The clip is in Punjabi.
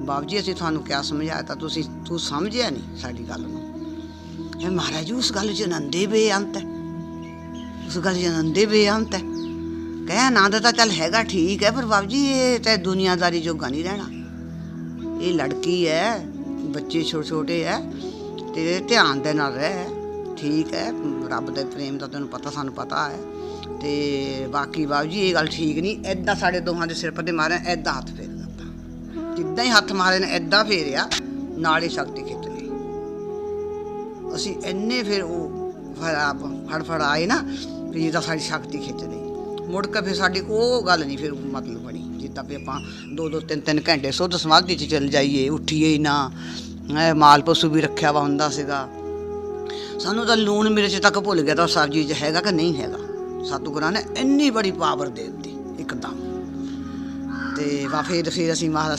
ਬਾਬੂ ਜੀ, ਅਸੀਂ ਤੁਹਾਨੂੰ ਕਿਆ ਸਮਝਾਇਆ ਤਾਂ ਤੁਸੀਂ ਤੂੰ ਸਮਝਿਆ ਨਹੀਂ ਸਾਡੀ ਗੱਲ ਨੂੰ। ਇਹ ਮਹਾਰਾਜ ਉਸ ਗੱਲ 'ਚ ਆਨੰਦੇ ਬੇਅੰਤ ਹੈ ਉਸ ਗੱਲ 'ਚ ਨੰਦੇ ਬੇਅੰਤ ਹੈ ਕਹਿ ਆਨੰਦ ਤਾਂ ਚੱਲ ਹੈਗਾ, ਠੀਕ ਹੈ, ਪਰ ਬਾਬੂ ਜੀ, ਇਹ ਤੇ ਦੁਨੀਆਦਾਰੀ ਜੋਗਾ ਨਹੀਂ ਰਹਿਣਾ। ਇਹ ਲੜਕੀ ਹੈ, ਬੱਚੇ ਛੋਟੇ ਛੋਟੇ ਹੈ, ਤੇ ਧਿਆਨ ਦੇ ਨਾਲ ਰਹਿ। ਠੀਕ ਹੈ, ਰੱਬ ਦੇ ਪ੍ਰੇਮ ਦਾ ਤੈਨੂੰ ਪਤਾ, ਸਾਨੂੰ ਪਤਾ ਹੈ। ਤੇ ਬਾਕੀ ਬਾਬੂ ਜੀ, ਇਹ ਗੱਲ ਠੀਕ ਨਹੀਂ। ਐਦਾਂ ਸਾਡੇ ਦੋਹਾਂ ਦੇ ਸਿਰ ਪੱਤੇ ਮਾਰਿਆ ਐਦਾਂ ਹੱਥ ਫੇਰ। ਜਿੱਦਾਂ ਹੀ ਹੱਥ ਮਾਰੇ ਨੇ ਐਦਾਂ ਫੇਰਿਆ ਨਾਲੇ ਸ਼ਕਤੀ ਖਿੱਚ ਲਈ। ਅਸੀਂ ਇੰਨੇ ਫਿਰ ਉਹ ਫੜਾ ਫੜਫੜ ਆਏ ਨਾ, ਵੀ ਜਿੱਦਾਂ ਸਾਡੀ ਸ਼ਕਤੀ ਖਿੱਚ ਲਈ। ਮੁੜ ਕੇ ਫਿਰ ਸਾਡੀ ਉਹ ਗੱਲ ਨਹੀਂ, ਫਿਰ ਮਤਲਬ ਬਣੀ। ਜਿੱਦਾਂ ਵੀ ਆਪਾਂ ਦੋ ਦੋ ਤਿੰਨ ਤਿੰਨ ਘੰਟੇ ਸੁੱਧ ਸਮਾਧੀ 'ਚ ਚੱਲ ਜਾਈਏ, ਉੱਠੀਏ ਨਾ, ਐ ਮਾਲ ਪਸ਼ੂ ਵੀ ਰੱਖਿਆ ਵਾ ਹੁੰਦਾ ਸੀਗਾ। ਸਾਨੂੰ ਤਾਂ ਲੂਣ ਮਿਰਚ ਤੱਕ ਭੁੱਲ ਗਿਆ ਤਾਂ ਸਬਜ਼ੀ 'ਚ ਹੈਗਾ ਕਿ ਨਹੀਂ ਹੈਗਾ? ਸਤਿਗੁਰਾਂ ਨੇ ਇੰਨੀ ਬੜੀ ਪਾਵਰ ਦੇ ਦਿੱਤੀ, ਇੱਕਦਮ। ਤੇ ਵਾ ਫਿਰ ਫਿਰ ਅਸੀਂ ਮਹਾਰਾਜ